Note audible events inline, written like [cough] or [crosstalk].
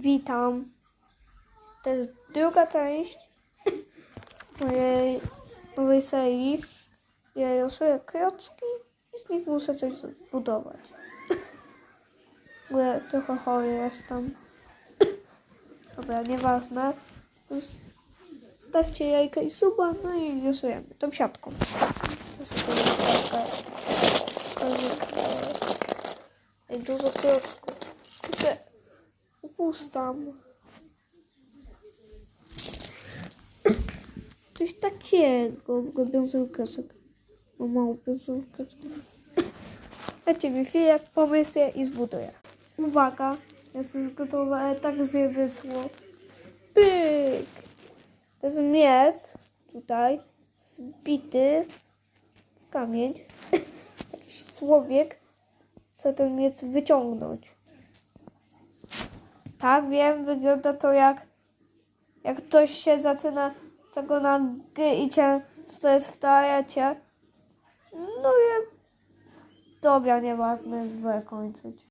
Witam. To jest druga część mojej nowej serii. Ja rysuję krocki i z nich muszę coś zbudować. W trochę chory jestem. Dobra, nieważne. Stawcie jajka i suba, no i rysujemy tą siatką. Ej, dużo krocków. Kurde, upustam. Coś takiego. Ogóle biorę kresek. Mam mało biorę kresków. Dajcie mi chwilę, pomysł i zbuduję. Uwaga, ja sobie zgotowałem tak z wysło. Pyk! To jest miec tutaj, wbity w kamień. [laughs] Jakiś człowiek chce ten miec wyciągnąć. Tak, wiem, wygląda to jak jak ktoś się zaczyna czego na G i często jest w toalecie. No i dobra, nieważne, złe kończyć.